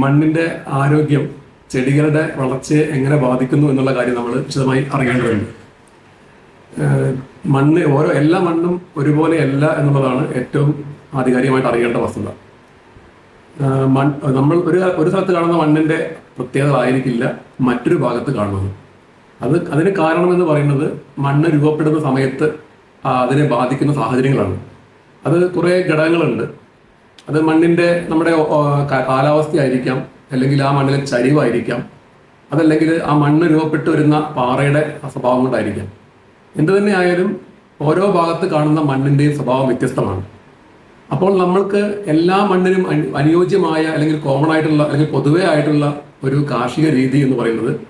മണ്ണിന്റെ ആരോഗ്യം ചെടികളുടെ വളർച്ചയെ എങ്ങനെ ബാധിക്കുന്നു എന്നുള്ള കാര്യം നമ്മൾ വിശദമായി അറിയേണ്ടതുണ്ട്. മണ്ണ് ഓരോ എല്ലാ മണ്ണും ഒരുപോലെ അല്ല എന്നുള്ളതാണ് ഏറ്റവും ആധികാരികമായിട്ട് അറിയേണ്ട വസ്തുത. മൺ നമ്മൾ ഒരു ഒരു സ്ഥലത്ത് കാണുന്ന മണ്ണിന്റെ പ്രത്യേകത ആയിരിക്കില്ല മറ്റൊരു ഭാഗത്ത് കാണുന്നത്. അത് അതിന് കാരണമെന്ന് പറയുന്നത് മണ്ണ് രൂപപ്പെടുന്ന സമയത്ത് അതിനെ ബാധിക്കുന്ന സാഹചര്യങ്ങളാണ്. അത് കുറേ ഘടകങ്ങളുണ്ട്. അത് മണ്ണിന്റെ നമ്മുടെ കാലാവസ്ഥയായിരിക്കാം അല്ലെങ്കിൽ ആ മണ്ണിലെ ചരിവായിരിക്കാം. അതല്ലെങ്കിൽ ആ മണ്ണ് രൂപപ്പെട്ട് വരുന്ന പാറയുടെ സ്വഭാവം കൊണ്ടായിരിക്കാം. എന്ത് തന്നെ ആയാലും ഓരോ ഭാഗത്ത് കാണുന്ന മണ്ണിന്റെയും സ്വഭാവം വ്യത്യസ്തമാണ്. അപ്പോൾ നമ്മൾക്ക് എല്ലാ മണ്ണിനും അനു- അനുയോജ്യമായ അല്ലെങ്കിൽ കോമൺ ആയിട്ടുള്ള അല്ലെങ്കിൽ പൊതുവേ ആയിട്ടുള്ള ഒരു കാർഷിക രീതി എന്ന് പറയുന്നത്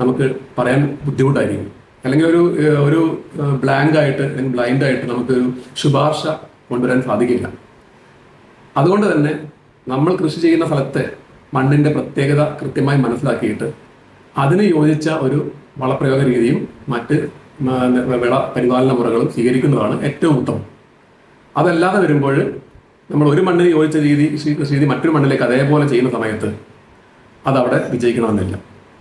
നമുക്ക് പറയാൻ ബുദ്ധിമുട്ടായിരിക്കും. അല്ലെങ്കിൽ ഒരു ഒരു ബ്ലാങ്ക് ആയിട്ട് അല്ലെങ്കിൽ ബ്ലൈൻഡ് ആയിട്ട് നമുക്ക് ശുപാർശ കൊണ്ടുവരാൻ സാധിക്കില്ല. അതുകൊണ്ട് തന്നെ നമ്മൾ കൃഷി ചെയ്യുന്ന സ്ഥലത്തെ മണ്ണിന്റെ പ്രത്യേകത കൃത്യമായി മനസ്സിലാക്കിയിട്ട് അതിന് യോജിച്ച ഒരു വളപ്രയോഗ രീതിയും മറ്റ് വിള പരിപാലന മുറകളും സ്വീകരിക്കുന്നതാണ് ഏറ്റവും ഉത്തമം. അതല്ലാതെ വരുമ്പോൾ നമ്മൾ ഒരു മണ്ണിന് യോജിച്ച രീതി കൃഷി രീതി മറ്റൊരു മണ്ണിലേക്ക് അതേപോലെ ചെയ്യുന്ന സമയത്ത് അതവിടെ വിജയിക്കണമെന്നില്ല.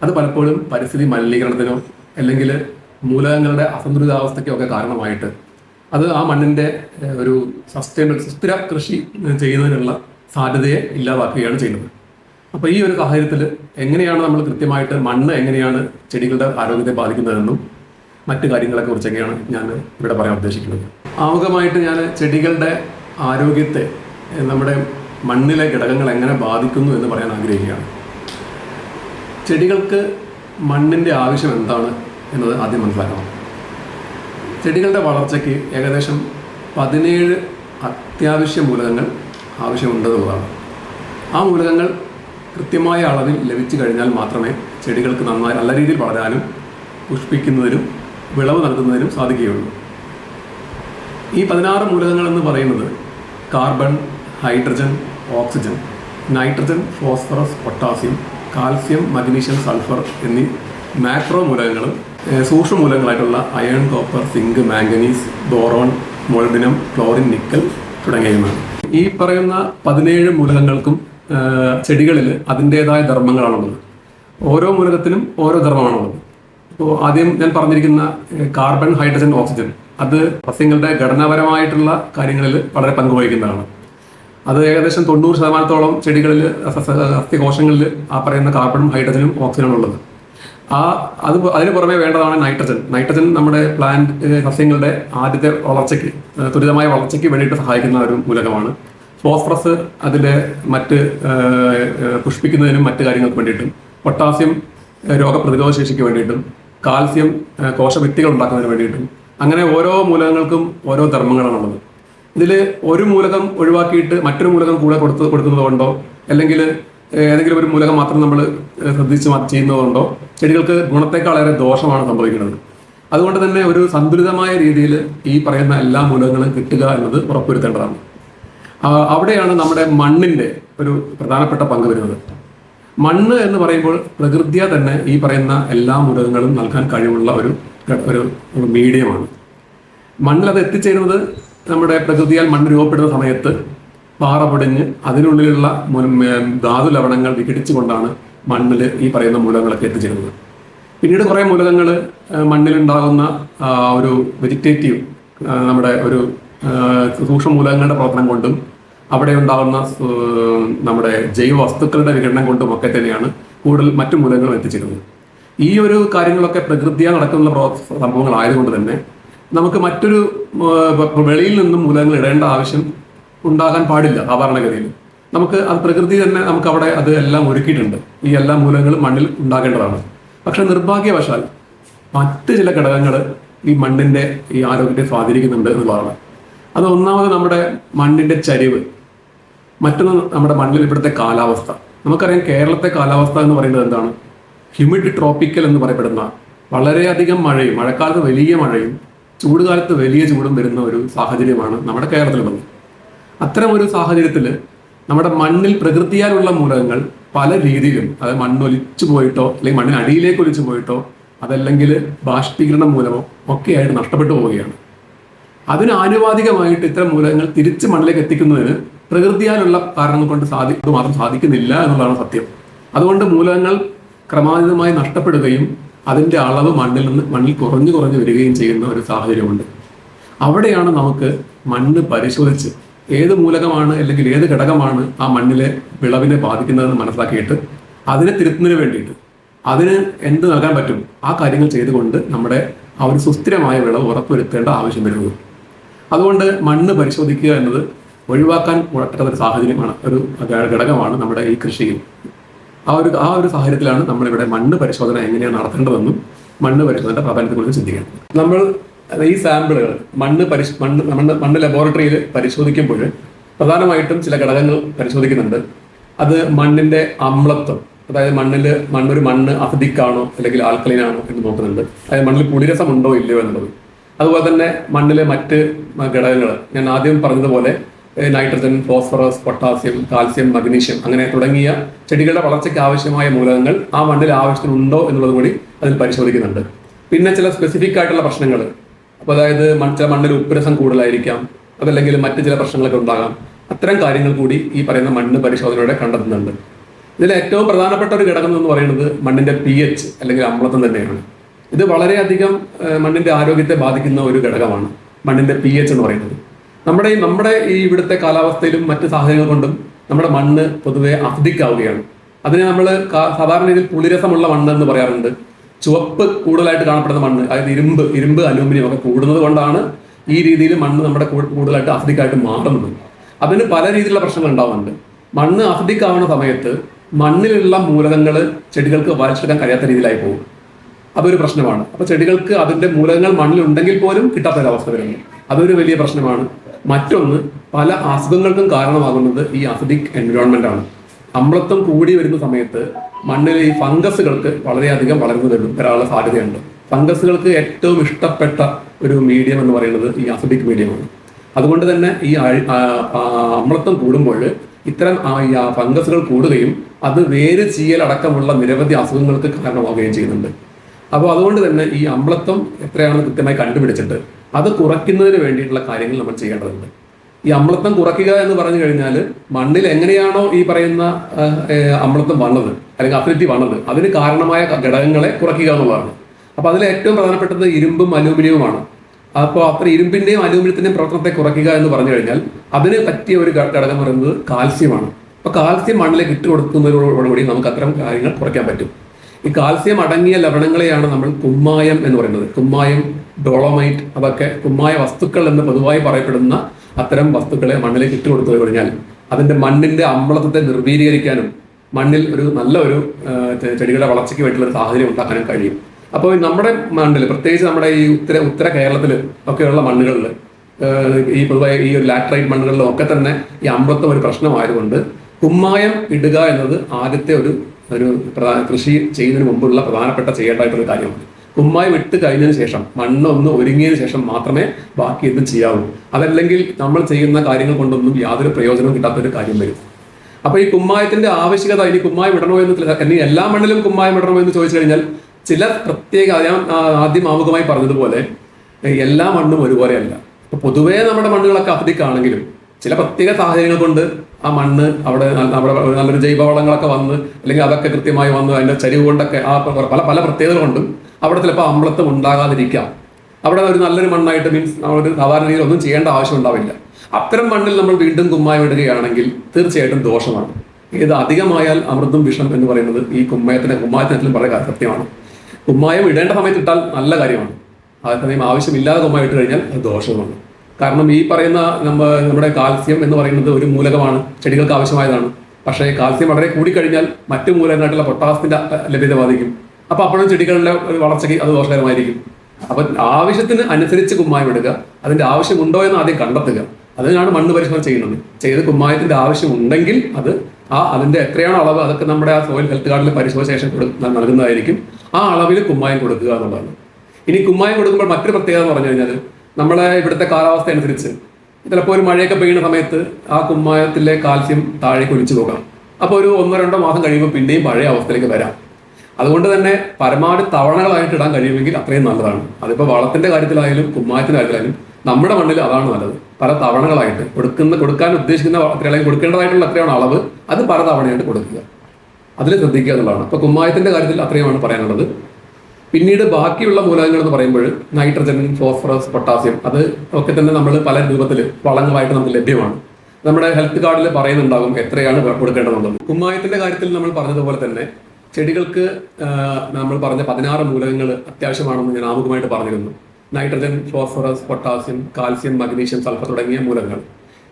അത് പലപ്പോഴും പരിസ്ഥിതി മലിനീകരണത്തിനോ അല്ലെങ്കിൽ മൂലകങ്ങളുടെ അസന്തുലിതാവസ്ഥയ്ക്കോ ഒക്കെ കാരണമായിട്ട് അത് ആ മണ്ണിന്റെ ഒരു സസ്റ്റൈനബിൾ സുസ്ഥിര കൃഷി ചെയ്യുന്നതിനുള്ള സാധ്യതയെ ഇല്ലാതാക്കുകയാണ് ചെയ്യുന്നത്. അപ്പോൾ ഈ ഒരു സാഹചര്യത്തിൽ എങ്ങനെയാണ് നമ്മൾ കൃത്യമായിട്ട് മണ്ണ് എങ്ങനെയാണ് ചെടികളുടെ ആരോഗ്യത്തെ ബാധിക്കുന്നതെന്നും മറ്റ് കാര്യങ്ങളെ കുറിച്ചൊക്കെയാണ് ഞാൻ ഇവിടെ പറയാൻ ഉദ്ദേശിക്കുന്നത്. ആമുഖമായിട്ട് ഞാൻ ചെടികളുടെ ആരോഗ്യത്തെ നമ്മുടെ മണ്ണിലെ ഘടകങ്ങൾ എങ്ങനെ ബാധിക്കുന്നു എന്ന് പറയാൻ ആഗ്രഹിക്കുകയാണ്. ചെടികൾക്ക് മണ്ണിന്റെ ആവശ്യം എന്താണ് എന്നത് ആദ്യം മനസ്സിലാക്കണം. ചെടികളുടെ വളർച്ചയ്ക്ക് ഏകദേശം പതിനേഴ് അത്യാവശ്യ മൂലകങ്ങൾ ആവശ്യമുണ്ടെന്നുള്ളതാണ്. ആ മൂലകങ്ങൾ കൃത്യമായ അളവിൽ ലഭിച്ചു കഴിഞ്ഞാൽ മാത്രമേ ചെടികൾക്ക് നന്നായി നല്ല രീതിയിൽ വളരാനും പുഷ്പിക്കുന്നതിനും വിളവ് നൽകുന്നതിനും സാധിക്കുകയുള്ളൂ. ഈ പതിനാറ് മൂലകങ്ങൾ എന്ന് പറയുന്നത് carbon hydrogen oxygen nitrogen phosphorus potassium calcium magnesium sulphur എന്നീ മാക്രോ മൂലകങ്ങളും ഏഹ്, സൂക്ഷ്മ മൂലകങ്ങളായിട്ടുള്ള iron copper zinc manganese boron molybdenum chlorine nickel തുടങ്ങിയവയാണ്. ഈ പറയുന്ന പതിനേഴ് മൂലകങ്ങൾക്കും ചെടികളിൽ അതിന്റെതായ ധർമ്മങ്ങളാണുള്ളത്. ഓരോ മൂലകത്തിനും ഓരോ ധർമ്മമാണുള്ളത്. ഇപ്പോൾ ആദ്യം ഞാൻ പറഞ്ഞിരിക്കുന്ന കാർബൺ ഹൈഡ്രജൻ ഓക്സിജൻ അത് സസ്യങ്ങളുടെ ഘടനാപരമായിട്ടുള്ള കാര്യങ്ങളിൽ വളരെ പങ്കുവഹിക്കുന്നതാണ് അത് ഏകദേശം തൊണ്ണൂറ് ശതമാനത്തോളം ചെടികളിൽ സസ്യകോശങ്ങളിൽ ആ പറയുന്ന കാർബണും ഹൈഡ്രജനും ഓക്സിജനും ഉള്ളത് ആ അത് അതിന് പുറമെ വേണ്ടതാണ് നൈട്രജൻ നൈട്രജൻ നമ്മുടെ പ്ലാന്റ് സസ്യങ്ങളുടെ ആദ്യത്തെ വളർച്ചയ്ക്ക് ത്വരിതമായ വളർച്ചയ്ക്ക് വേണ്ടിയിട്ട് സഹായിക്കുന്ന ഒരു മൂലകമാണ്. ഫോസ്ഫറസ് അതിന്റെ മറ്റ് പുഷ്പിക്കുന്നതിനും മറ്റ് കാര്യങ്ങൾക്ക് വേണ്ടിയിട്ടും പൊട്ടാസ്യം രോഗപ്രതിരോധ ശേഷിക്ക് വേണ്ടിയിട്ടും കാൽസ്യം കോശഭിത്തികൾ ഉണ്ടാക്കുന്നതിന് വേണ്ടിയിട്ടും അങ്ങനെ ഓരോ മൂലകങ്ങൾക്കും ഓരോ ധർമ്മങ്ങളാണുള്ളത് ഇതിൽ ഒരു മൂലകം ഒഴിവാക്കിയിട്ട് മറ്റൊരു മൂലകം കൂടെ കൊടുത്ത് കൊടുക്കുന്നത് കൊണ്ടോ അല്ലെങ്കിൽ ഏതെങ്കിലും ഒരു മൂലകം മാത്രം നമ്മൾ ശ്രദ്ധിച്ച് ചെയ്യുന്നതുകൊണ്ടോ ചെടികൾക്ക് ഗുണത്തെക്കാളേറെ ദോഷമാണ് സംഭവിക്കുന്നത്. അതുകൊണ്ട് തന്നെ ഒരു സന്തുലിതമായ രീതിയിൽ ഈ പറയുന്ന എല്ലാ മൂലകങ്ങളും കിട്ടുക എന്നത് ഉറപ്പുവരുത്തേണ്ടതാണ്. അവിടെയാണ് നമ്മുടെ മണ്ണിന്റെ ഒരു പ്രധാനപ്പെട്ട പങ്ക് വരുന്നത്. മണ്ണ് എന്ന് പറയുമ്പോൾ പ്രകൃതിയ തന്നെ ഈ പറയുന്ന എല്ലാ മൂലകങ്ങളും നൽകാൻ കഴിവുള്ള ഒരു ഒരു മീഡിയമാണ്. മണ്ണിൽ അത് എത്തിച്ചേരുന്നത് നമ്മുടെ പ്രകൃതിയാൽ മണ്ണ് രൂപപ്പെടുന്ന സമയത്ത് പാറ പൊടിഞ്ഞ് അതിനുള്ളിലുള്ള ധാതു ലവണങ്ങൾ വിഘടിച്ചുകൊണ്ടാണ് മണ്ണിൽ ഈ പറയുന്ന മൂലകങ്ങളൊക്കെ എത്തിച്ചേരുന്നത്. പിന്നീട് കുറേ മൂലകങ്ങൾ മണ്ണിലുണ്ടാകുന്ന ഒരു വെജിറ്റേറ്റീവ് നമ്മുടെ ഒരു സൂക്ഷ്മ മൂലകങ്ങളുടെ പ്രവർത്തനം കൊണ്ടും അവിടെ ഉണ്ടാകുന്ന നമ്മുടെ ജൈവ വസ്തുക്കളുടെ വിഘടനം കൊണ്ടും ഒക്കെ തന്നെയാണ് കൂടുതൽ മറ്റു മൂലകങ്ങളും എത്തിച്ചേരുന്നത്. ഈ ഒരു കാര്യങ്ങളൊക്കെ പ്രകൃതിയാ നടക്കുന്ന സംഭവങ്ങളായതുകൊണ്ട് തന്നെ നമുക്ക് മറ്റൊരു വെളിയിൽ നിന്നും മൂലകങ്ങൾ ഇടേണ്ട ആവശ്യം ഉണ്ടാകാൻ പാടില്ല സാധാരണഗതിയിൽ നമുക്ക് അത് പ്രകൃതി തന്നെ നമുക്ക് അവിടെ അത് എല്ലാം ഒരുക്കിയിട്ടുണ്ട്. ഈ എല്ലാ മൂലകങ്ങളും മണ്ണിൽ ഉണ്ടാകേണ്ടതാണ്. പക്ഷെ നിർഭാഗ്യവശാൽ മറ്റ് ചില ഘടകങ്ങൾ ഈ മണ്ണിന്റെ ഈ ആരോഗ്യത്തെ സ്വാധീനിക്കുന്നുണ്ട് എന്നുള്ളതാണ്. അത് ഒന്നാമത് നമ്മുടെ മണ്ണിന്റെ ചരിവ്. മറ്റൊന്ന് നമ്മുടെ മണ്ണിൽ ഇവിടുത്തെ കാലാവസ്ഥ. നമുക്കറിയാം കേരളത്തെ കാലാവസ്ഥ എന്ന് പറയുന്നത് എന്താണ്? ഹ്യൂമിഡ് ട്രോപ്പിക്കൽ എന്ന് പറയപ്പെടുന്ന വളരെയധികം മഴയും മഴക്കാലത്ത് വലിയ മഴയും ചൂടുകാലത്ത് വലിയ ചൂടും വരുന്ന ഒരു സാഹചര്യമാണ് നമ്മുടെ കേരളത്തിലുള്ളത്. അത്തരം ഒരു സാഹചര്യത്തിൽ നമ്മുടെ മണ്ണിൽ പ്രകൃതിയാലുള്ള മൂലകങ്ങൾ പല രീതിയിലും അത് മണ്ണൊലിച്ചു പോയിട്ടോ അല്ലെങ്കിൽ മണ്ണിന് അടിയിലേക്ക് ഒലിച്ചു പോയിട്ടോ അതല്ലെങ്കിൽ ബാഷ്പീകരണം മൂലമോ ഒക്കെയായിട്ട് നഷ്ടപ്പെട്ടു പോവുകയാണ്. അതിന് ആനുപാതികമായിട്ട് ഇത്തരം മൂലകങ്ങൾ തിരിച്ച് മണ്ണിലേക്ക് എത്തിക്കുന്നതിന് പ്രകൃതിയാലുള്ള കാരണങ്ങൾ കൊണ്ട് സാധി മാത്രം സാധിക്കുന്നില്ല എന്നുള്ളതാണ് സത്യം. അതുകൊണ്ട് മൂലകങ്ങൾ ക്രമാതീതമായി നഷ്ടപ്പെടുകയും അതിന്റെ അളവ് മണ്ണിൽ നിന്ന് മണ്ണിൽ കുറഞ്ഞു കുറഞ്ഞു വരികയും ചെയ്യുന്ന ഒരു സാഹചര്യമുണ്ട്. അവിടെയാണ് നമുക്ക് മണ്ണ് പരിശോധിച്ച് ഏത് മൂലകമാണ് അല്ലെങ്കിൽ ഏത് ഘടകമാണ് ആ മണ്ണിലെ വിളവിനെ ബാധിക്കുന്നതെന്ന് മനസ്സിലാക്കിയിട്ട് അതിനെ തിരുത്തുന്നതിന് വേണ്ടിയിട്ട് അതിന് എന്ത് നൽകാൻ പറ്റും ആ കാര്യങ്ങൾ ചെയ്തുകൊണ്ട് നമ്മുടെ ആ ഒരു സുസ്ഥിരമായ വിളവ് ഉറപ്പുവരുത്തേണ്ട ആവശ്യം വരുന്നത്. അതുകൊണ്ട് മണ്ണ് പരിശോധിക്കുക എന്നത് ഒഴിവാക്കാൻ ഒരു സാഹചര്യമാണ് ഒരു ഘടകമാണ് നമ്മുടെ ഈ കൃഷിയിൽ. ആ ഒരു ആ ഒരു സാഹചര്യത്തിലാണ് നമ്മളിവിടെ മണ്ണ് പരിശോധന എങ്ങനെയാണ് നടത്തേണ്ടതെന്നും മണ്ണ് പരിശോധന പ്രാധാന്യത്തെക്കുറിച്ച് ചിന്തിക്കുന്നത് നമ്മൾ ഈ സാമ്പിളുകൾ മണ്ണ് പരിശ് മണ്ണ് മണ്ണ് മണ്ണ് ലബോറട്ടറിയിൽ പരിശോധിക്കുമ്പോൾ പ്രധാനമായിട്ടും ചില ഘടകങ്ങൾ പരിശോധിക്കുന്നുണ്ട്. അത് മണ്ണിന്റെ അമ്ലത്വം അതായത് മണ്ണിൽ മണ്ണൊരു മണ്ണ് അഫദിക്കാണോ അല്ലെങ്കിൽ ആൽക്കലിനാണോ എന്ന് നോക്കുന്നുണ്ട്. അതായത് മണ്ണിൽ പുളിരസം ഉണ്ടോ ഇല്ലയോ എന്നുള്ളത്. അതുപോലെ തന്നെ മണ്ണിലെ മറ്റ് ഘടകങ്ങൾ ഞാൻ ആദ്യം പറഞ്ഞതുപോലെ nitrogen phosphorus potassium calcium magnesium അങ്ങനെ തുടങ്ങിയ ചെടികളുടെ വളർച്ചയ്ക്ക് ആവശ്യമായ മൂലകങ്ങൾ ആ മണ്ണിൽ ആവശ്യത്തിനുണ്ടോ എന്നുള്ളത് കൂടി അതിൽ പരിശോധിക്കുന്നുണ്ട്. പിന്നെ ചില സ്പെസിഫിക് ആയിട്ടുള്ള പ്രശ്നങ്ങൾ അപ്പോൾ അതായത് ചില മണ്ണിൽ ഉപ്പുരസം കൂടുതലായിരിക്കാം. അതല്ലെങ്കിൽ മറ്റ് ചില പ്രശ്നങ്ങളൊക്കെ ഉണ്ടാകാം. അത്തരം കാര്യങ്ങൾ കൂടി ഈ പറയുന്ന മണ്ണ് പരിശോധനയോടെ കണ്ടെത്തുന്നുണ്ട്. ഇതിൽ ഏറ്റവും പ്രധാനപ്പെട്ട ഒരു ഘടകം എന്ന് പറയുന്നത് മണ്ണിന്റെ പി എച്ച് അല്ലെങ്കിൽ അമ്ലത്വം തന്നെയാണ്. ഇത് വളരെയധികം മണ്ണിന്റെ ആരോഗ്യത്തെ ബാധിക്കുന്ന ഒരു ഘടകമാണ് മണ്ണിന്റെ പി എച്ച് എന്ന് പറയുന്നത്. നമ്മുടെ നമ്മുടെ ഈ ഇവിടുത്തെ കാലാവസ്ഥയിലും മറ്റ് സാഹചര്യങ്ങൾ കൊണ്ടും നമ്മുടെ മണ്ണ് പൊതുവെ അഫ്ദിക്കാവുകയാണ് അതിനെ നമ്മൾ സാധാരണ രീതിയിൽ പുളിരസമുള്ള മണ്ണ് എന്ന് പറയാറുണ്ട്. ചുവപ്പ് കൂടുതലായിട്ട് കാണപ്പെടുന്ന മണ്ണ് അതായത് ഇരുമ്പ് ഇരുമ്പ് അലൂമിനിയം ഒക്കെ കൂടുന്നത് കൊണ്ടാണ് ഈ രീതിയിൽ മണ്ണ് നമ്മുടെ കൂടുതലായിട്ട് അഫ്രിക്കായിട്ട് മാറുന്നത്. അതിന് പല രീതിയിലുള്ള പ്രശ്നങ്ങൾ ഉണ്ടാവുന്നുണ്ട് മണ്ണ് അഫ്രിക്കാവുന്ന സമയത്ത് മണ്ണിലുള്ള മൂലകങ്ങൾ ചെടികൾക്ക് വലിച്ചെടുക്കാൻ കഴിയാത്ത രീതിയിലായി പോകും. അതൊരു പ്രശ്നമാണ്. അപ്പൊ ചെടികൾക്ക് അതിന്റെ മൂലകങ്ങൾ മണ്ണിലുണ്ടെങ്കിൽ പോലും കിട്ടാത്ത ഒരവസ്ഥ വരുന്നു. അതൊരു വലിയ പ്രശ്നമാണ്. മറ്റൊന്ന് പല അസുഖങ്ങൾക്കും കാരണമാകുന്നത് ഈ അസിഡിക് എൻവിറോൺമെന്റ് ആണ്. അമ്ലത്വം കൂടി വരുന്ന സമയത്ത് മണ്ണിലെ ഈ ഫംഗസുകൾക്ക് വളരെയധികം വളർന്നു വരും വരാനുള്ള സാധ്യതയുണ്ട്. ഫംഗസുകൾക്ക് ഏറ്റവും ഇഷ്ടപ്പെട്ട ഒരു മീഡിയം എന്ന് പറയുന്നത് ഈ അസിഡിക് മീഡിയമാണ് അതുകൊണ്ട് തന്നെ ഈ അമ്ലത്വം കൂടുമ്പോൾ ഇത്തരം ഫംഗസുകൾ കൂടുകയും അത് വേര് ചീയൽ അടക്കമുള്ള നിരവധി അസുഖങ്ങൾക്ക് കാരണമാവുകയും ചെയ്യുന്നുണ്ട്. അപ്പോൾ അതുകൊണ്ട് തന്നെ ഈ അമ്ലത്വം എത്രയാണെന്ന് കൃത്യമായി കണ്ടുപിടിച്ചിട്ട് അത് കുറയ്ക്കുന്നതിന് വേണ്ടിയിട്ടുള്ള കാര്യങ്ങൾ നമ്മൾ ചെയ്യേണ്ടതുണ്ട്. ഈ അമ്ലത്വം കുറയ്ക്കുക എന്ന് പറഞ്ഞു കഴിഞ്ഞാൽ മണ്ണിൽ എങ്ങനെയാണോ ഈ പറയുന്ന അമ്ലത്വം വന്നത് അല്ലെങ്കിൽ അസിഡിറ്റി വന്നത് അതിന് കാരണമായ ഘടകങ്ങളെ കുറയ്ക്കുക എന്നുള്ളതാണ് അപ്പോൾ അതിൽ ഏറ്റവും പ്രധാനപ്പെട്ടത് ഇരുമ്പും അലൂമിനിയവുമാണ്. അപ്പോൾ അത്ര ഇരുമ്പിന്റെയും അലൂമിനിയത്തിന്റെയും പ്രവർത്തനത്തെ കുറയ്ക്കുക എന്ന് പറഞ്ഞു കഴിഞ്ഞാൽ അതിന് പറ്റിയ ഒരു ഘടകം പറയുന്നത് കാൽസ്യമാണ്. അപ്പോൾ കാൽസ്യം മണ്ണിലേക്ക് ഇട്ട് കൊടുക്കുന്നതോടുകൂടി നമുക്ക് അത്തരം കാര്യങ്ങൾ കുറയ്ക്കാൻ പറ്റും. ഈ കാൽസ്യം അടങ്ങിയ ലവണങ്ങളെയാണ് നമ്മൾ കുമ്മായം എന്ന് പറയുന്നത്. കുമ്മായം ഡോളോമൈറ്റ് അതൊക്കെ കുമ്മായ വസ്തുക്കൾ എന്ന് പൊതുവായി പറയപ്പെടുന്ന അത്തരം വസ്തുക്കളെ മണ്ണിലേക്ക് ഇട്ട് കൊടുത്തു കഴിഞ്ഞാൽ അതിന്റെ മണ്ണിന്റെ അമ്ലത്വത്തെ നിർവീരീകരിക്കാനും മണ്ണിൽ ഒരു നല്ല ഒരു ചെടികളുടെ വളർച്ചയ്ക്ക് വേണ്ടിയുള്ള ഒരു സാഹചര്യം ഉണ്ടാക്കാനും കഴിയും. അപ്പോൾ നമ്മുടെ മണ്ണിൽ പ്രത്യേകിച്ച് നമ്മുടെ ഈ ഉത്തര ഉത്തര കേരളത്തിൽ ഒക്കെയുള്ള മണ്ണുകളിൽ ഈ പൊതുവായ ഈ ഒരു ലാറ്ററൈറ്റ് മണ്ണുകളിലും ഒക്കെ തന്നെ ഈ അമ്ലത്വം ഒരു പ്രശ്നമായതുകൊണ്ട് കുമ്മായം ഇടുക എന്നത് ആദ്യത്തെ ഒരു ഒരു പ്രധാന കൃഷി ചെയ്യുന്നതിന് മുമ്പുള്ള പ്രധാനപ്പെട്ട ചെയ്യേണ്ടതായിട്ടുള്ള കാര്യമാണ്. കുമ്മായം വിട്ട് കഴിഞ്ഞതിന് ശേഷം മണ്ണ് ഒന്ന് ഒരുങ്ങിയതിന് ശേഷം മാത്രമേ ബാക്കി എന്ത് ചെയ്യാവൂ. അതല്ലെങ്കിൽ നമ്മൾ ചെയ്യുന്ന കാര്യങ്ങൾ കൊണ്ടൊന്നും യാതൊരു പ്രയോജനവും കിട്ടാത്തൊരു കാര്യം വരും. അപ്പോൾ ഈ കുമ്മായത്തിന്റെ ആവശ്യകത ഇനി കുമ്മായം ഇടണോ എന്ന് ഇനി എല്ലാ മണ്ണിലും കുമ്മായം ഇടണോ എന്ന് ചോദിച്ചു കഴിഞ്ഞാൽ ചില പ്രത്യേക ഞാൻ ആദ്യം ആമുഖമായി പറഞ്ഞതുപോലെ എല്ലാ മണ്ണും ഒരുപോലെയല്ല. ഇപ്പൊ പൊതുവേ നമ്മുടെ മണ്ണുകളൊക്കെ അഫ്രിക്കാണെങ്കിലും ചില പ്രത്യേക സാഹചര്യങ്ങൾ കൊണ്ട് ആ മണ്ണ് അവിടെ അവിടെ നല്ലൊരു ജൈവവളങ്ങളൊക്കെ വന്ന് അല്ലെങ്കിൽ അതൊക്കെ കൃത്യമായി വന്ന് അതിന്റെ ചരിവ് കൊണ്ടൊക്കെ ആ പല പല പ്രത്യേകത കൊണ്ടും അവിടെ ചിലപ്പോൾ അമ്ലത്വം ഉണ്ടാകാതിരിക്കാം. അവിടെ ഒരു നല്ലൊരു മണ്ണായിട്ട് മീൻസ് ഒരു സാധാരണ രീതിയിൽ ഒന്നും ചെയ്യേണ്ട ആവശ്യം ഉണ്ടാവില്ല. അത്തരം മണ്ണിൽ നമ്മൾ വീണ്ടും കുമ്മായം ഇടുകയാണെങ്കിൽ തീർച്ചയായിട്ടും ദോഷമാണ്. ഇത് അധികമായാൽ അമൃതും വിഷം എന്ന് പറയുന്നത് ഈ കുമ്മായത്തിന് കുമ്മായത്തിനും വളരെ സത്യമാണ് കുമ്മായം ഇടേണ്ട സമയത്ത് ഇട്ടാൽ നല്ല കാര്യമാണ്. അതേസമയം ആവശ്യമില്ലാതെ കുമ്മായം ഇട്ട് കഴിഞ്ഞാൽ അത് ദോഷമാണ് കാരണം ഈ പറയുന്ന നമ്മ നമ്മുടെ കാൽസ്യം എന്ന് പറയുന്നത് ഒരു മൂലകമാണ് ചെടികൾക്ക് ആവശ്യമായതാണ്. പക്ഷേ കാൽസ്യം വളരെ കൂടിക്കഴിഞ്ഞാൽ മറ്റു മൂലകങ്ങളായിട്ടുള്ള പൊട്ടാസിന്റെ ലഭ്യത ബാധിക്കും. അപ്പൊ അപ്പോഴും ചെടികളുടെ വളർച്ചയ്ക്ക് അത് ദോഷകരമായിരിക്കും. അപ്പൊ ആവശ്യത്തിന് അനുസരിച്ച് കുമ്മായം എടുക്കുക. അതിന്റെ ആവശ്യമുണ്ടോ എന്ന് ആദ്യം കണ്ടെത്തുക. അതിനാണ് മണ്ണ് പരിശോധന ചെയ്യുന്നത്. ചെയ്ത് കുമ്മായത്തിന്റെ ആവശ്യം ഉണ്ടെങ്കിൽ അത് ആ അതിന്റെ എത്രയാണോ അളവ് അതൊക്കെ നമ്മുടെ ആ സോയിൽ ഹെൽത്ത് കാർഡിൽ പരിശോധന ശേഷം നൽകുന്നതായിരിക്കും. ആ അളവിൽ കുമ്മായം കൊടുക്കുക എന്നുള്ളതാണ്. ഇനി കുമ്മായം കൊടുക്കുമ്പോൾ മറ്റൊരു പ്രത്യേകത എന്ന് പറഞ്ഞു കഴിഞ്ഞാൽ നമ്മളെ ഇവിടുത്തെ കാലാവസ്ഥ അനുസരിച്ച് ചിലപ്പോൾ ഒരു മഴയൊക്കെ പെയ്യുന്ന സമയത്ത് ആ കുമ്മായത്തിലെ കാൽസ്യം താഴേക്ക് ഒലിച്ചു പോകാം. അപ്പോൾ ഒരു ഒന്നോ രണ്ടോ മാസം കഴിയുമ്പോൾ പിന്നെയും പഴയ അവസ്ഥയിലേക്ക് വരാം. അതുകൊണ്ട് തന്നെ പരമാവധി തവണകളായിട്ട് ഇടാൻ കഴിയുമെങ്കിൽ അത്രയും നല്ലതാണ്. അതിപ്പോൾ വളത്തിന്റെ കാര്യത്തിലായാലും കുമ്മായത്തിന്റെ കാര്യത്തിലായാലും നമ്മുടെ മണ്ണിൽ അതാണ് നല്ലത്. പല തവണകളായിട്ട് കൊടുക്കുന്ന കൊടുക്കാൻ ഉദ്ദേശിക്കുന്ന അല്ലെങ്കിൽ കൊടുക്കേണ്ടതായിട്ടുള്ള അത്രയാണ് അളവ്. അത് പല തവണയായിട്ട് കൊടുക്കുക. അതിൽ ശ്രദ്ധിക്കുക എന്നുള്ളതാണ്. അപ്പോൾ കുമ്മായത്തിന്റെ കാര്യത്തിൽ അത്രയുമാണ് പറയാനുള്ളത്. പിന്നീട് ബാക്കിയുള്ള മൂലകങ്ങൾ എന്ന് പറയുമ്പോൾ നൈട്രജൻ ഫോസ്ഫറസ് പൊട്ടാസ്യം അത് ഒക്കെ തന്നെ നമ്മൾ പല രൂപത്തിൽ വളങ്ങളായിട്ട് നമുക്ക് ലഭ്യമാണ്. നമ്മുടെ ഹെൽത്ത് കാർഡിൽ പറയുന്നുണ്ടാകും എത്രയാണ് കൊടുക്കേണ്ടതുണ്ടെന്ന് കുമ്മായത്തിന്റെ കാര്യത്തിൽ നമ്മൾ പറഞ്ഞതുപോലെ തന്നെ ചെടികൾക്ക് നമ്മൾ പറഞ്ഞ പതിനാറ് മൂലകങ്ങൾ അത്യാവശ്യമാണെന്ന് ഞാൻ ആമുഖമായിട്ട് പറഞ്ഞിരുന്നു. Nitrogen phosphorus potassium calcium magnesium sulphur തുടങ്ങിയ മൂലകങ്ങൾ.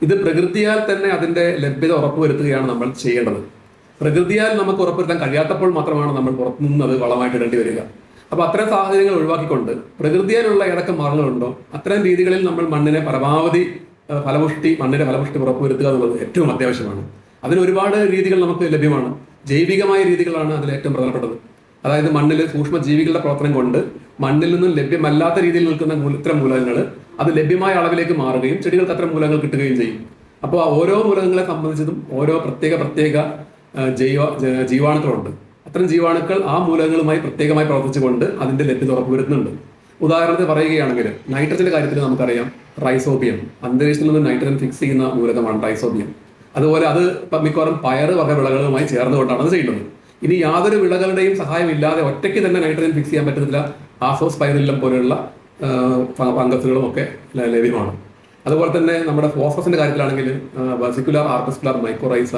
ഇത് പ്രകൃതിയാൽ തന്നെ അതിന്റെ ലഭ്യത ഉറപ്പുവരുത്തുകയാണ് നമ്മൾ ചെയ്യേണ്ടത്. പ്രകൃതിയാൽ നമുക്ക് ഉറപ്പുവരുത്താൻ കഴിയാത്തപ്പോൾ മാത്രമാണ് നമ്മൾ പുറത്തുനിന്ന് അത് വളമായിട്ട് ഇടേണ്ടി വരിക. അപ്പൊ അത്തരം സാഹചര്യങ്ങൾ ഒഴിവാക്കിക്കൊണ്ട് പ്രകൃതിയാലുള്ള ഏതൊക്കെ മാർഗങ്ങളുണ്ടോ അത്തരം രീതികളിൽ നമ്മൾ മണ്ണിനെ പരമാവധി ഫലപുഷ്ടി മണ്ണിന്റെ ഫലപുഷ്ടി ഉറപ്പുവരുത്തുക എന്നുള്ളത് ഏറ്റവും അത്യാവശ്യമാണ്. അതിന് ഒരുപാട് രീതികൾ നമുക്ക് ലഭ്യമാണ്. ജൈവികമായ രീതികളാണ് അതിൽ ഏറ്റവും പ്രധാനപ്പെട്ടത്. അതായത് മണ്ണിൽ സൂക്ഷ്മജീവികളുടെ പ്രവർത്തനം കൊണ്ട് മണ്ണിൽ നിന്നും ലഭ്യമല്ലാത്ത രീതിയിൽ നിൽക്കുന്ന ഇത്തരം മൂലകങ്ങൾ അത് ലഭ്യമായ അളവിലേക്ക് മാറുകയും ചെടികൾക്ക് അത്തരം മൂലങ്ങൾ കിട്ടുകയും ചെയ്യും. അപ്പോൾ ഓരോ മൂലകങ്ങളെ സംബന്ധിച്ചതും ഓരോ പ്രത്യേക പ്രത്യേക ജൈവ ജീവാണുക്കളുണ്ട്. അത്തരം ജീവാണുക്കൾ ആ മൂലകങ്ങളുമായി പ്രത്യേകമായി പ്രവർത്തിച്ചുകൊണ്ട് അതിന്റെ ലഭ്യത ഉറപ്പുവരുത്തുന്നുണ്ട് ഉദാഹരണത്തിന് പറയുകയാണെങ്കിൽ നൈട്രജന്റെ കാര്യത്തിൽ നമുക്കറിയാം റൈസോബിയം. അന്തരീക്ഷത്തിൽ നിന്ന് നൈട്രജൻ ഫിക്സ് ചെയ്യുന്ന മൂലകമാണ് റൈസോബിയം. അതുപോലെ അത് മിക്കവാറും പയർ വക വിളകളുമായി ചേർന്നുകൊണ്ടാണ് അത് ചെയ്യുന്നത്. ഇനി യാതൊരു വിളകളുടെയും സഹായമില്ലാതെ ഒറ്റയ്ക്ക് തന്നെ നൈട്രജൻ ഫിക്സ് ചെയ്യാൻ പറ്റുന്നില്ല. ആസോസ്പൈറില്ലം പോലെയുള്ള ആ, ഫ- ഫംഗസുകളും ഒക്കെ ലഭ്യമാണ്. അതുപോലെ തന്നെ നമ്മുടെ ഫോസ്ഫസിന്റെ കാര്യത്തിലാണെങ്കിൽ vesicular arbuscular mycorrhiza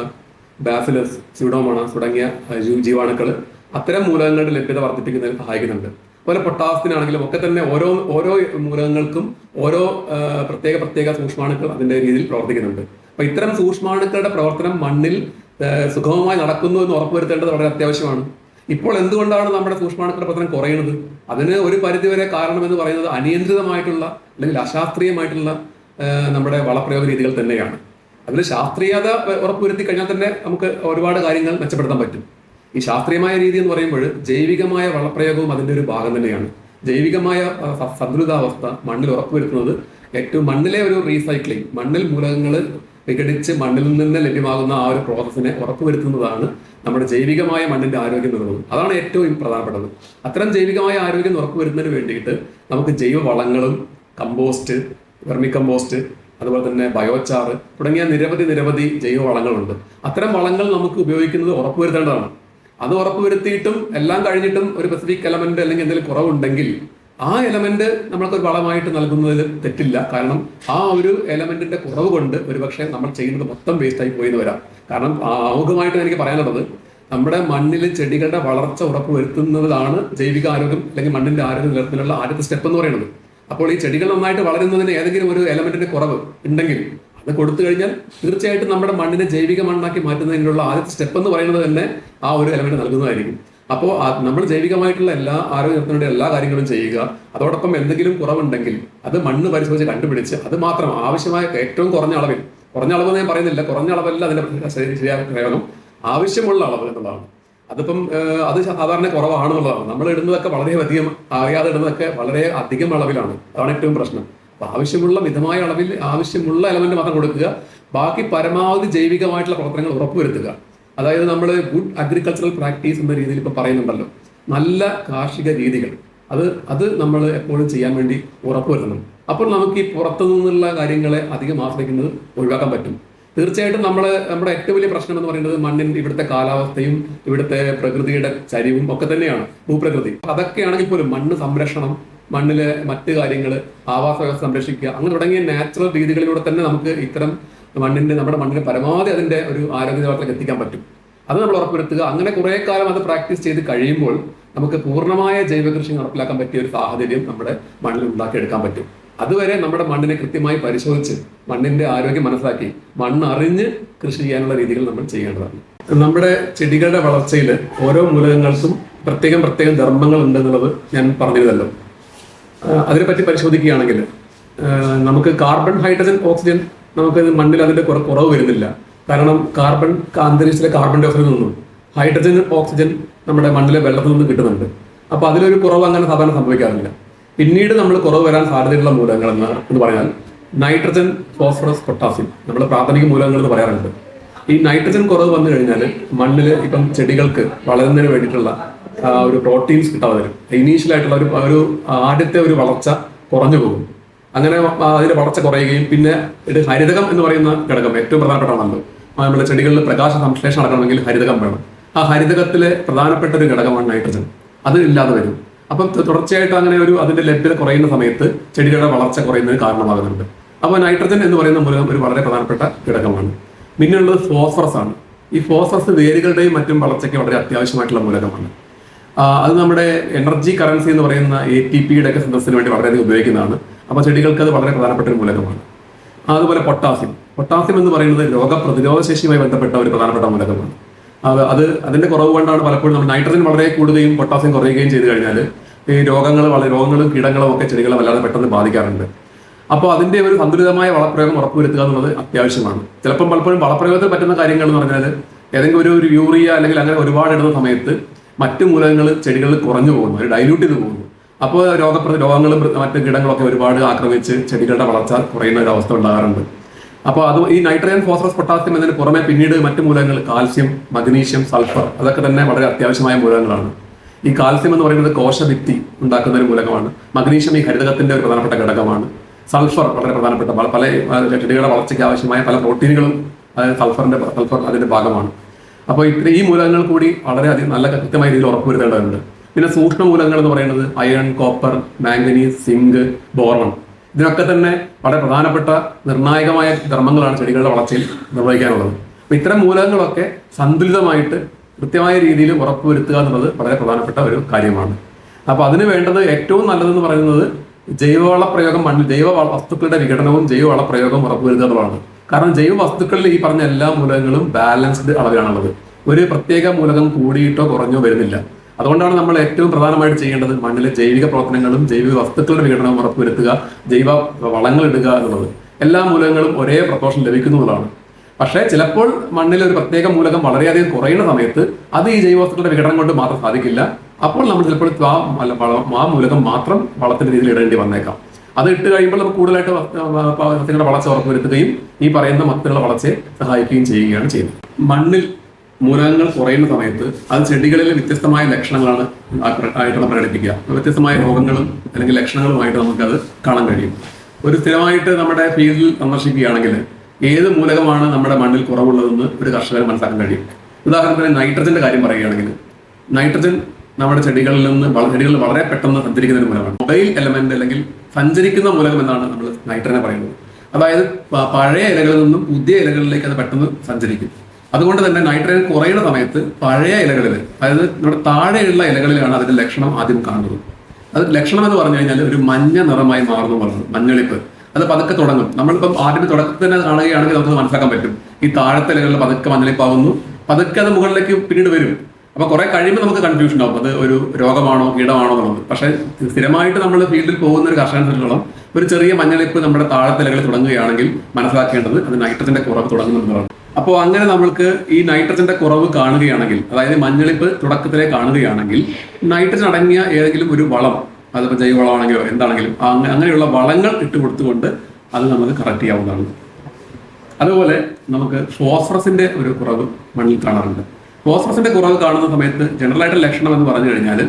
bacillus pseudomonas തുടങ്ങിയ ജീവാണുക്കൾ അത്തരം മൂലകങ്ങളുടെ ലഭ്യത വർദ്ധിപ്പിക്കുന്നതിന് സഹായിക്കുന്നുണ്ട്. അതുപോലെ പൊട്ടാസ്യത്തിനാണെങ്കിലും ഒക്കെ തന്നെ ഓരോ ഓരോ മൂലകങ്ങൾക്കും ഓരോ പ്രത്യേക പ്രത്യേക സൂക്ഷ്മാണുക്കൾ അതിന്റെ രീതിയിൽ പ്രവർത്തിക്കുന്നുണ്ട്. അപ്പൊ ഇത്തരം സൂക്ഷ്മാണുക്കളുടെ പ്രവർത്തനം മണ്ണിൽ സുഗമമായി നടക്കുന്നു എന്ന് ഉറപ്പുവരുത്തേണ്ടത് വളരെ അത്യാവശ്യമാണ്. ഇപ്പോൾ എന്തുകൊണ്ടാണ് നമ്മുടെ സൂക്ഷ്മാണുക്കളുടെ പ്രവർത്തനം കുറയുന്നത്? അതിന് ഒരു പരിധിവരെ കാരണം എന്ന് പറയുന്നത് അനിയന്ത്രിതമായിട്ടുള്ള അല്ലെങ്കിൽ അശാസ്ത്രീയമായിട്ടുള്ള നമ്മുടെ വളപ്രയോഗ രീതികൾ തന്നെയാണ്. അതിൽ ശാസ്ത്രീയത ഉറപ്പുവരുത്തി കഴിഞ്ഞാൽ തന്നെ നമുക്ക് ഒരുപാട് കാര്യങ്ങൾ മെച്ചപ്പെടുത്താൻ പറ്റും. ഈ ശാസ്ത്രീയമായ രീതി എന്ന് പറയുമ്പോൾ ജൈവികമായ വളപ്രയോഗവും അതിന്റെ ഒരു ഭാഗം തന്നെയാണ്. ജൈവികമായ സന്തുലിതാവസ്ഥ മണ്ണിൽ ഉറപ്പുവരുത്തുന്നത് ഏറ്റവും മണ്ണിലെ ഒരു റീസൈക്ലിംഗ് മണ്ണിൽ മൂലകങ്ങൾ വിഘടിച്ച് മണ്ണിൽ നിന്ന് ലഭ്യമാകുന്ന ആ ഒരു പ്രോസസ്സിനെ ഉറപ്പുവരുത്തുന്നതാണ് നമ്മുടെ ജൈവികമായ മണ്ണിന്റെ ആരോഗ്യം എന്നുള്ളത്. അതാണ് ഏറ്റവും പ്രധാനപ്പെട്ടത്. അത്തരം ജൈവികമായ ആരോഗ്യം ഉറപ്പുവരുന്നതിന് വേണ്ടിയിട്ട് നമുക്ക് ജൈവ വളങ്ങളും കമ്പോസ്റ്റ് വെർമി കമ്പോസ്റ്റ് അതുപോലെ തന്നെ ബയോചാറ് തുടങ്ങിയ നിരവധി നിരവധി ജൈവ വളങ്ങളുണ്ട് അത്തരം വളങ്ങൾ നമുക്ക് ഉപയോഗിക്കുന്നത് ഉറപ്പുവരുത്തേണ്ടതാണ്. അത് ഉറപ്പുവരുത്തിയിട്ടും എല്ലാം കഴിഞ്ഞിട്ടും ഒരു സ്പെസിഫിക് എലമെന്റ് അല്ലെങ്കിൽ എന്തെങ്കിലും കുറവുണ്ടെങ്കിൽ ആ എലമെന്റ് നമ്മൾക്ക് ഒരു വളമായിട്ട് നൽകുന്നതിൽ തെറ്റില്ല. കാരണം ആ ഒരു എലമെന്റിന്റെ കുറവ് കൊണ്ട് ഒരുപക്ഷെ നമ്മൾ ചെയ്യുന്നത് മൊത്തം വേസ്റ്റ് ആയി പോയി എന്ന് വരാം. കാരണം ആമുഖമായിട്ട് എനിക്ക് പറയാനുള്ളത്. നമ്മുടെ മണ്ണിൽ ചെടികളുടെ വളർച്ച ഉറപ്പുവരുത്തുന്നതാണ് ജൈവിക ആരോഗ്യം അല്ലെങ്കിൽ മണ്ണിന്റെ ആരോഗ്യം നിലനിർത്തുന്നതിനുള്ള ആദ്യത്തെ സ്റ്റെപ്പ് എന്ന് പറയുന്നത്. അപ്പോൾ ഈ ചെടികൾ നന്നായിട്ട് വളരുന്നതിന് ഏതെങ്കിലും ഒരു എലമെന്റിന്റെ കുറവ് ഉണ്ടെങ്കിൽ അത് കൊടുത്തു കഴിഞ്ഞാൽ തീർച്ചയായിട്ടും നമ്മുടെ മണ്ണിനെ ജൈവിക മണ്ണാക്കി മാറ്റുന്നതിനുള്ള ആദ്യത്തെ സ്റ്റെപ്പ് എന്ന് പറയുന്നത് തന്നെ ആ ഒരു എലമെന്റ് നൽകുന്നതായിരിക്കും. അപ്പോൾ നമ്മൾ ജൈവികമായിട്ടുള്ള എല്ലാ ആരോഗ്യത്തിനുടെ എല്ലാ കാര്യങ്ങളും ചെയ്യുക. അതോടൊപ്പം എന്തെങ്കിലും കുറവുണ്ടെങ്കിൽ അത് മണ്ണ് പരിശോധിച്ച് കണ്ടുപിടിച്ച് അത് മാത്രം ആവശ്യമായ ഏറ്റവും കുറഞ്ഞ അളവിൽ കുറഞ്ഞ അളവ് ഞാൻ പറയുന്നില്ല കുറഞ്ഞ അളവല്ല അതിന്റെ ശരി- ശരിയായ പ്രയോഗം ആവശ്യമുള്ള അളവ് എന്നുള്ളതാണ്. അതിപ്പം അത് സാധാരണ കുറവാണെന്നുള്ളതാണ്. നമ്മൾ ഇടുന്നതൊക്കെ വളരെ അധികം അറിയാതെ ഇടുന്നതൊക്കെ വളരെ അധികം അളവിലാണ്. അതാണ് ഏറ്റവും പ്രശ്നം. അപ്പൊ ആവശ്യമുള്ള മിതമായ അളവിൽ ആവശ്യമുള്ള എലമെന്റ് മാത്രം കൊടുക്കുക. ബാക്കി പരമാവധി ജൈവികമായിട്ടുള്ള പ്രവർത്തനങ്ങൾ ഉറപ്പുവരുത്തുക. അതായത് നമ്മൾ ഗുഡ് അഗ്രികൾച്ചറൽ പ്രാക്ടീസ് എന്ന രീതിയിൽ ഇപ്പൊ പറയുന്നുണ്ടല്ലോ. നല്ല കാർഷിക രീതികൾ. അത് അത് നമ്മൾ എപ്പോഴും ചെയ്യാൻ വേണ്ടി ഉറപ്പുവരുത്തണം അപ്പോൾ നമുക്ക് ഈ പുറത്തു നിന്നുള്ള കാര്യങ്ങളെ അധികം ആശ്രയിക്കുന്നത് ഒഴിവാക്കാൻ പറ്റും. തീർച്ചയായിട്ടും നമ്മൾ നമ്മുടെ ഏറ്റവും വലിയ പ്രശ്നം എന്ന് പറയുന്നത് മണ്ണിന്റെ ഇവിടുത്തെ കാലാവസ്ഥയും ഇവിടുത്തെ പ്രകൃതിയുടെ ചരിവും ഒക്കെ തന്നെയാണ് ഭൂപ്രകൃതി. അതൊക്കെയാണെങ്കിൽ പോലും മണ്ണ് സംരക്ഷണം മണ്ണിലെ മറ്റ് കാര്യങ്ങൾ ആവാസ വ്യവസ്ഥ സംരക്ഷിക്കുക അങ്ങനെ തുടങ്ങിയ നാച്ചുറൽ രീതികളിലൂടെ തന്നെ നമുക്ക് ഇത്തരം മണ്ണിന്റെ നമ്മുടെ മണ്ണിന് പരമാവധി അതിന്റെ ഒരു ആരോഗ്യ നിലവാരത്തിലേക്ക് എത്തിക്കാൻ പറ്റും. അത് നമ്മൾ ഉറപ്പുവരുത്തുക. അങ്ങനെ കുറെ കാലം അത് പ്രാക്ടീസ് ചെയ്ത് കഴിയുമ്പോൾ നമുക്ക് പൂർണമായ ജൈവ കൃഷി നടപ്പിലാക്കാൻ പറ്റിയ ഒരു സാഹചര്യം നമ്മുടെ മണ്ണിൽ ഉണ്ടാക്കിയെടുക്കാൻ പറ്റും. അതുവരെ നമ്മുടെ മണ്ണിനെ കൃത്യമായി പരിശോധിച്ച് മണ്ണിന്റെ ആരോഗ്യം മനസ്സിലാക്കി മണ്ണ് അറിഞ്ഞ് കൃഷി ചെയ്യാനുള്ള രീതികൾ നമ്മൾ ചെയ്യേണ്ടതാണ്. നമ്മുടെ ചെടികളുടെ വളർച്ചയിൽ ഓരോ മൂലകങ്ങൾക്കും പ്രത്യേകം പ്രത്യേകം ധർമ്മങ്ങൾ ഉണ്ടെന്നുള്ളത് ഞാൻ പറഞ്ഞിരുന്നല്ലോ. അതിനെപ്പറ്റി പരിശോധിക്കുകയാണെങ്കിൽ നമുക്ക് കാർബൺ ഹൈഡ്രജൻ ഓക്സിജൻ നമുക്ക് മണ്ണിൽ അതിന്റെ കുറ- കുറവ് വരുന്നില്ല. കാരണം കാർബൺ അന്തരീക്ഷത്തിലെ കാർബൺ ഡൈ ഓക്സൈഡിൽ നിന്നും ഹൈഡ്രജൻ ഓക്സിജൻ നമ്മുടെ മണ്ണിലെ വെള്ളത്തിൽ നിന്നും കിട്ടുന്നുണ്ട്. അപ്പോൾ അതിലൊരു കുറവ് അങ്ങനെ സാധാരണ സംഭവിക്കാറില്ല. പിന്നീട് നമ്മൾ കുറവ് വരാൻ സാധ്യതയുള്ള മൂലകങ്ങൾ എന്ന് പറഞ്ഞാൽ നൈട്രജൻ ഫോസ്ഫറസ് പൊട്ടാസ്യം നമ്മൾ പ്രാഥമിക മൂലകങ്ങൾ എന്ന് പറയാറുണ്ട്. ഈ നൈട്രജൻ കുറവ് വന്നു കഴിഞ്ഞാൽ മണ്ണിൽ ഇപ്പം ചെടികൾക്ക് വളരുന്നതിന് വേണ്ടിയിട്ടുള്ള ഒരു പ്രോട്ടീൻസ് കിട്ടാതെ വരും. ഇനീഷ്യൽ ആയിട്ടുള്ള ഒരു ഒരു ആദ്യത്തെ ഒരു വളർച്ച കുറഞ്ഞു പോകും. അങ്ങനെ അതിന്റെ വളർച്ച കുറയുകയും പിന്നെ ഹരിതകം എന്ന് പറയുന്ന ഘടകം ഏറ്റവും പ്രധാനപ്പെട്ടതാണല്ലോ നമ്മുടെ ചെടികളിൽ പ്രകാശ സംശ്ലേഷണം നടക്കണമെങ്കിൽ ഹരിതകം വേണം. ആ ഹരിതകത്തിലെ പ്രധാനപ്പെട്ട ഒരു ഘടകമാണ് നൈട്രജൻ. അത് ഇല്ലാതെ വരും. അപ്പം തുടർച്ചയായിട്ട് അങ്ങനെ ഒരു അതിന്റെ ലഭ്യത കുറയുന്ന സമയത്ത് ചെടികളുടെ വളർച്ച കുറയുന്നതിന് കാരണമാകുന്നുണ്ട്. അപ്പോൾ നൈട്രജൻ എന്ന് പറയുന്ന മൂലകം ഒരു വളരെ പ്രധാനപ്പെട്ട ഘടകമാണ്. പിന്നെയുള്ളത് ഫോസ്ഫറസ് ആണ് ഈ ഫോസ്ഫറസ് വേരുകളുടെയും മറ്റും വളർച്ചയ്ക്ക് വളരെ അത്യാവശ്യമായിട്ടുള്ള മൂലകമാണ്. അത് നമ്മുടെ എനർജി കറൻസി എന്ന് പറയുന്ന എ ടി പിയുടെ ഒക്കെ സന്ദർശനത്തിന് വേണ്ടി വളരെയധികം ഉപയോഗിക്കുന്നതാണ്. അപ്പോൾ ചെടികൾക്ക് അത് വളരെ പ്രധാനപ്പെട്ട ഒരു മൂലകമാണ്. അതുപോലെ പൊട്ടാസ്യം പൊട്ടാസ്യം എന്ന് പറയുന്നത് രോഗപ്രതിരോധ ശേഷിയുമായി ബന്ധപ്പെട്ട ഒരു പ്രധാനപ്പെട്ട മൂലകമാണ്. അത് അത് അതിന്റെ കുറവ് കൊണ്ടാണ് പലപ്പോഴും നമ്മൾ നൈട്രജൻ വളരെ കൂടുകയും പൊട്ടാസ്യം കുറയുകയും ചെയ്തു കഴിഞ്ഞാൽ ഈ രോഗങ്ങൾ വളരെ രോഗങ്ങളും കീടങ്ങളും ഒക്കെ ചെടികളെ വല്ലാതെ പെട്ടെന്ന് ബാധിക്കാറുണ്ട്. അപ്പോൾ അതിന്റെ ഒരു സന്തുലിതമായ വളപ്രയോഗം ഉറപ്പുവരുത്തുക എന്നുള്ളത് അത്യാവശ്യമാണ്. ചിലപ്പം പലപ്പോഴും വളപ്രയോഗത്തിൽ പറ്റുന്ന കാര്യങ്ങൾ എന്ന് പറഞ്ഞാൽ ഏതെങ്കിലും ഒരു യൂറിയ അല്ലെങ്കിൽ അങ്ങനെ ഒരുപാട് ഇടുന്ന സമയത്ത് മറ്റു മൂലകങ്ങൾ ചെടികളിൽ കുറഞ്ഞു പോകുന്നു ഒരു ഡൈല്യൂട്ട് ചെയ്ത് പോകുന്നു. അപ്പോൾ രോഗപ്രതി രോഗങ്ങളും മറ്റു കീടങ്ങളൊക്കെ ഒരുപാട് ആക്രമിച്ച് ചെടികളുടെ വളർച്ച കുറയുന്ന ഒരു അവസ്ഥ ഉണ്ടാകാറുണ്ട്. അപ്പോൾ അത് ഈ നൈട്രജൻ ഫോസ്ഫറസ് പൊട്ടാസ്യം എന്നതിന് പുറമെ പിന്നീട് മറ്റു മൂലകങ്ങൾ കാൽസ്യം മഗ്നീഷ്യം സൾഫർ അതൊക്കെ തന്നെ വളരെ അത്യാവശ്യമായ മൂലകങ്ങളാണ്. ഈ കാൽസ്യം എന്ന് പറയുന്നത് കോശഭിത്തി ഉണ്ടാക്കുന്ന ഒരു മൂലകമാണ്. മഗ്നീഷ്യം ഈ ഹരിതകത്തിന്റെ ഒരു പ്രധാനപ്പെട്ട ഘടകമാണ്. സൾഫർ വളരെ പ്രധാനപ്പെട്ട പല ചെടികളുടെ വളർച്ചയ്ക്ക് ആവശ്യമായ പല പ്രോട്ടീനുകളും സൾഫറിന്റെ സൾഫർ അതിന്റെ ഭാഗമാണ്. അപ്പോൾ ഇത്ര ഈ മൂലകങ്ങൾ കൂടി വളരെയധികം നല്ല കൃത്യമായ രീതിയിൽ ഉറപ്പുവരുത്തേണ്ടതുണ്ട് പിന്നെ സൂക്ഷ്മ മൂലകങ്ങൾ എന്ന് പറയുന്നത് iron copper manganese zinc boron ഇതിനൊക്കെ തന്നെ വളരെ പ്രധാനപ്പെട്ട നിർണായകമായ ധർമ്മങ്ങളാണ് ചെടികളുടെ വളർച്ചയിൽ നിർവഹിക്കാനുള്ളത്. അപ്പൊ ഇത്തരം മൂലകങ്ങളൊക്കെ സന്തുലിതമായിട്ട് കൃത്യമായ രീതിയിൽ ഉറപ്പുവരുത്തുക എന്നുള്ളത് വളരെ പ്രധാനപ്പെട്ട ഒരു കാര്യമാണ്. അപ്പോൾ അതിന് വേണ്ടത് ഏറ്റവും നല്ലതെന്ന് പറയുന്നത് ജൈവവള പ്രയോഗം മണ്ണിൽ ജൈവ വസ്തുക്കളുടെ വിഘടനവും ജൈവവള പ്രയോഗവും ഉറപ്പുവരുത്തുക എന്നുള്ളതാണ്. കാരണം ജൈവ വസ്തുക്കളിൽ ഈ പറഞ്ഞ എല്ലാ മൂലകങ്ങളും ബാലൻസ്ഡ് അളവിലാണുള്ളത്. ഒരു പ്രത്യേക മൂലകം കൂടിയിട്ടോ കുറഞ്ഞോ വരുന്നില്ല. അതുകൊണ്ടാണ് നമ്മൾ ഏറ്റവും പ്രധാനമായിട്ട് ചെയ്യേണ്ടത് മണ്ണിലെ ജൈവിക പ്രവർത്തനങ്ങളും ജൈവിക വസ്തുക്കളുടെ വിഘടനവും ഉറപ്പുവരുത്തുക ജൈവ വളങ്ങൾ ഇടുക എന്നുള്ളത്. എല്ലാ മൂലകങ്ങളും ഒരേ പ്രപ്പോർഷൻ ലഭിക്കുന്നതാണ് പക്ഷേ ചിലപ്പോൾ മണ്ണിലെ ഒരു പ്രത്യേക മൂലകം വളരെയധികം കുറയുന്ന സമയത്ത് അത് ഈ ജൈവവസ്തുക്കളുടെ വിഘടനം കൊണ്ട് മാത്രം സാധിക്കില്ല. അപ്പോൾ നമ്മൾ ചിലപ്പോൾ ആ മൂലകം മാത്രം വളത്തിന്റെ രീതിയിൽ ഇടേണ്ടി വന്നേക്കാം. അത് ഇട്ട് കഴിയുമ്പോൾ നമുക്ക് കൂടുതലായിട്ട് സസ്യങ്ങളുടെ വളർച്ച ഉറപ്പുവരുത്തുകയും ഈ പറയുന്ന മൊത്തത്തിലുള്ള വളർച്ചയെ സഹായിക്കുകയും ചെയ്യുകയാണ് ചെയ്യുന്നത്. മണ്ണിൽ മൂലകങ്ങൾ കുറയുന്ന സമയത്ത് അത് ചെടികളിലെ വ്യത്യസ്തമായ ലക്ഷണങ്ങളാണ് ആയിട്ടുള്ള പ്രകടിപ്പിക്കുക. വ്യത്യസ്തമായ രോഗങ്ങളും അല്ലെങ്കിൽ ലക്ഷണങ്ങളുമായിട്ട് നമുക്കത് കാണാൻ കഴിയും. ഒരു സ്ഥിരമായിട്ട് നമ്മുടെ ഫീൽഡിൽ സന്ദർശിക്കുകയാണെങ്കിൽ ഏത് മൂലകമാണ് നമ്മുടെ മണ്ണിൽ കുറവുള്ളതെന്ന് ഒരു കർഷകന് മനസ്സിലാക്കാൻ കഴിയും. ഉദാഹരണത്തിന് നൈട്രജന്റെ കാര്യം പറയുകയാണെങ്കിൽ നൈട്രജൻ നമ്മുടെ ചെടികളിൽ നിന്ന് ചെടികളിൽ വളരെ പെട്ടെന്ന് സഞ്ചരിക്കുന്ന ഒരു മൂലമാണ്. മൊബൈൽ എലമെന്റ് അല്ലെങ്കിൽ സഞ്ചരിക്കുന്ന മൂലകം എന്നാണ് നമ്മൾ നൈട്രനെ പറയുന്നത്. അതായത് പഴയ ഇലകളിൽ നിന്നും പുതിയ ഇലകളിലേക്ക് അത് പെട്ടെന്ന് സഞ്ചരിക്കും. അതുകൊണ്ട് തന്നെ നൈട്രജൻ കുറയുന്ന സമയത്ത് പഴയ ഇലകളിൽ അതായത് നമ്മുടെ താഴെയുള്ള ഇലകളിലാണ് അതിന്റെ ലക്ഷണം ആദ്യം കാണുന്നത്. അത് ലക്ഷണം എന്ന് പറഞ്ഞു കഴിഞ്ഞാൽ ഒരു മഞ്ഞ നിറമായി മാറുന്നു പറഞ്ഞത് മഞ്ഞളിപ്പ്. അത് പതുക്കെ തുടങ്ങും. നമ്മളിപ്പം ആദ്യം തുടക്കത്തിൽ തന്നെ കാണുകയാണെങ്കിൽ നമുക്ക് മനസ്സിലാക്കാൻ പറ്റും. ഈ താഴത്തെ ഇലകളിൽ പതുക്കെ മഞ്ഞളിപ്പാകുന്നു പതുക്കെ അത് മുകളിലേക്ക് പിന്നീട് വരും. അപ്പൊ കുറെ കഴിയുമ്പോൾ നമുക്ക് കൺഫ്യൂഷൻ ആവും അത് ഒരു രോഗമാണോ കീടമാണോ എന്നുള്ളത്. പക്ഷെ സ്ഥിരമായിട്ട് നമ്മൾ ഫീൽഡിൽ പോകുന്ന ഒരു കർഷകനോളം ഒരു ചെറിയ മഞ്ഞളിപ്പ് നമ്മുടെ താഴത്തിലകളിൽ തുടങ്ങുകയാണെങ്കിൽ മനസ്സിലാക്കേണ്ടത് അത് നൈട്രജന്റെ കുറവ് തുടങ്ങുന്നുള്ളതാണ് അപ്പോൾ അങ്ങനെ നമ്മൾക്ക് ഈ നൈട്രജന്റെ കുറവ് കാണുകയാണെങ്കിൽ അതായത് മഞ്ഞളിപ്പ് തുടക്കത്തിലെ കാണുകയാണെങ്കിൽ നൈട്രജൻ അടങ്ങിയ ഏതെങ്കിലും ഒരു വളം അതിപ്പോൾ ജൈവവളമാണെങ്കിലോ എന്താണെങ്കിലും അങ്ങ- അങ്ങനെയുള്ള വളങ്ങൾ ഇട്ട് കൊടുത്തുകൊണ്ട് അത് നമുക്ക് കറക്റ്റ് ചെയ്യാവുന്നതാണ്. അതുപോലെ നമുക്ക് ഫോസ്ഫറസിന്റെ ഒരു കുറവ് മണ്ണിൽ കാണാറുണ്ട്. ഫോസ്ഫറസിന്റെ കുറവ് കാണുന്ന സമയത്ത് ജനറൽ ആയിട്ട് ലക്ഷണം എന്ന് പറഞ്ഞു കഴിഞ്ഞാൽ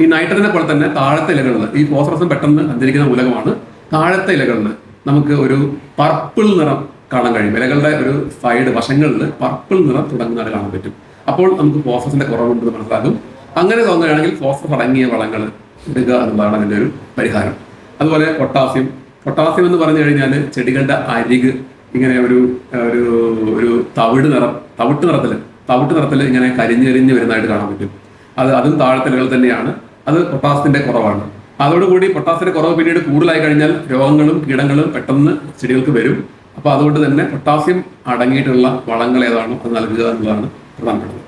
ഈ നൈട്രജനെ പോലെ തന്നെ താഴത്തെ ഇലകളിൽ ഈ ഫോസ്ഫറസും പെട്ടെന്ന് സഞ്ചരിക്കുന്ന മൂലകമാണ് താഴത്തെ ഇലകളിൽ നമുക്ക് ഒരു പർപ്പിൾ നിറം കാണാൻ കഴിയും. ഇലകളുടെ ഒരു സൈഡ് വശങ്ങളിൽ പർപ്പിൾ നിറം തുടങ്ങുന്നത് കാണാൻ പറ്റും. അപ്പോൾ നമുക്ക് ഫോസ്ഫറസിന്റെ കുറവുണ്ടെന്ന് മനസ്സിലാകും. അങ്ങനെ തോന്നുകയാണെങ്കിൽ ഫോസ്ഫറസ് അടങ്ങിയ വളങ്ങൾ ഇടുക എന്നുള്ളതാണ് അതിന്റെ ഒരു പരിഹാരം. അതുപോലെ പൊട്ടാസ്യം പൊട്ടാസ്യം എന്ന് പറഞ്ഞു കഴിഞ്ഞാൽ ചെടികളുടെ അരിക് ഇങ്ങനെ ഒരു ഒരു ഒരു തവിട് നിറം തവിട്ട് നിറത്തിൽ തവിട്ട് നിറത്തിൽ ഇങ്ങനെ കരിഞ്ഞെരിഞ്ഞ് വരുന്നതായിട്ട് കാണാൻ പറ്റും. അത് അതും താഴത്തലുകൾ തന്നെയാണ്. അത് പൊട്ടാസിന്റെ കുറവാണ്. അതോടുകൂടി പൊട്ടാസിന്റെ കുറവ് പിന്നീട് കൂടുതലായി കഴിഞ്ഞാൽ രോഗങ്ങളും കീടങ്ങളും പെട്ടെന്ന് ചെടികൾക്ക് വരും. അപ്പൊ അതുകൊണ്ട് തന്നെ പൊട്ടാസ്യം അടങ്ങിയിട്ടുള്ള വളങ്ങൾ ഏതാണോ അത് നൽകുക എന്നുള്ളതാണ് പ്രധാനപ്പെട്ടത്.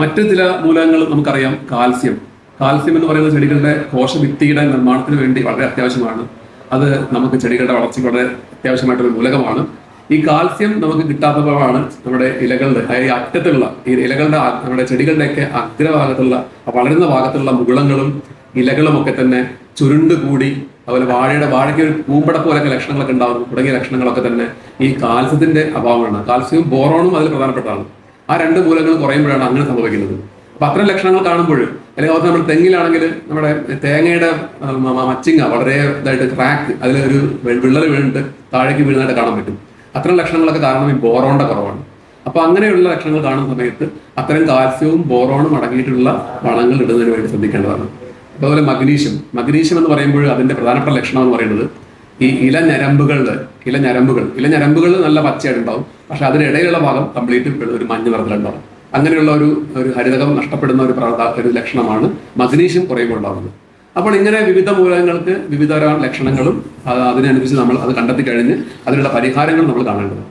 മറ്റു ചില മൂലകങ്ങൾ നമുക്കറിയാം കാൽസ്യം. കാൽസ്യം എന്ന് പറയുന്ന ചെടികളുടെ കോശഭിത്തിയുടെ നിർമ്മാണത്തിന് വേണ്ടി വളരെ അത്യാവശ്യമാണ്. അത് നമുക്ക് ചെടികളുടെ വളർച്ചയ്ക്ക് വളരെ അത്യാവശ്യമായിട്ടൊരു മൂലകമാണ്. ഈ കാൽസ്യം നമുക്ക് കിട്ടാത്തപ്പോഴാണ് നമ്മുടെ ഇലകളുടെ അതായത് അറ്റത്തുള്ള ഈ ഇലകളുടെ നമ്മുടെ ചെടികളുടെയൊക്കെ അഗ്രഭാഗത്തുള്ള വളരുന്ന ഭാഗത്തുള്ള മുകുളങ്ങളും ഇലകളും ഒക്കെ തന്നെ ചുരുണ്ട് കൂടി അതുപോലെ വാഴയുടെ വാഴയ്ക്ക് ഒരു പൂമ്പട പോലൊക്കെ ലക്ഷണങ്ങളൊക്കെ ഉണ്ടാവും തുടങ്ങിയ ലക്ഷണങ്ങളൊക്കെ തന്നെ ഈ കാൽസ്യത്തിന്റെ അഭാവമാണ് കാൽസ്യവും ബോറോണും അതിൽ പ്രധാനപ്പെട്ടതാണ്. ആ രണ്ട് മൂലകങ്ങൾ കുറയുമ്പോഴാണ് അങ്ങനെ സംഭവിക്കുന്നത്. അപ്പൊ അത്തരം ലക്ഷണങ്ങൾ കാണുമ്പോൾ അല്ലെങ്കിൽ അതുപോലെ നമ്മൾ തെങ്ങിലാണെങ്കിൽ നമ്മുടെ തേങ്ങയുടെ മച്ചിങ്ങ വളരെ ഇതായിട്ട് ക്രാക്ക് അതിലൊരു വിള്ളൽ വീണിട്ട് താഴേക്ക് വീഴുന്നതായിട്ട് കാണാൻ പറ്റും. അത്തരം ലക്ഷണങ്ങളൊക്കെ കാരണം ഈ ബോറോണിന്റെ കുറവാണ്. അപ്പൊ അങ്ങനെയുള്ള ലക്ഷണങ്ങൾ കാണുന്ന സമയത്ത് അത്തരം കാൽസ്യവും ബോറോണും അടങ്ങിയിട്ടുള്ള വളങ്ങൾ ഇടുന്നതിന് വേണ്ടി ശ്രദ്ധിക്കേണ്ടതാണ്. അതുപോലെ മഗ്നീഷ്യം. മഗ്നീഷ്യം എന്ന് പറയുമ്പോൾ അതിന്റെ പ്രധാനപ്പെട്ട ലക്ഷണം എന്ന് പറയുന്നത് ഈ ഇല ഞരമ്പുകളുടെ ഇല ഇലഞരമ്പുകളുടെ ഇലഞരമ്പുകൾ. ഇലഞരമ്പുകൾ നല്ല പച്ചയായിട്ടുണ്ടാവും പക്ഷെ അതിനിടയിലുള്ള ഭാഗം കംപ്ലീറ്റ് ഒരു മഞ്ഞ നിറത്തിലുണ്ടാവും അങ്ങനെയുള്ള ഒരു ഒരു ഹരിതകം നഷ്ടപ്പെടുന്ന ഒരു ഒരു ലക്ഷണമാണ് മഗ്നീഷ്യം കുറയുമ്പോൾ ഉണ്ടാകുന്നത് അപ്പോൾ ഇങ്ങനെ വിവിധ മൂലകങ്ങൾക്ക് വിവിധ ലക്ഷണങ്ങളും അത് അതിനനുസരിച്ച് നമ്മൾ അത് കണ്ടെത്തി കഴിഞ്ഞ് അതിനുള്ള പരിഹാരങ്ങൾ നമ്മൾ കാണേണ്ടത്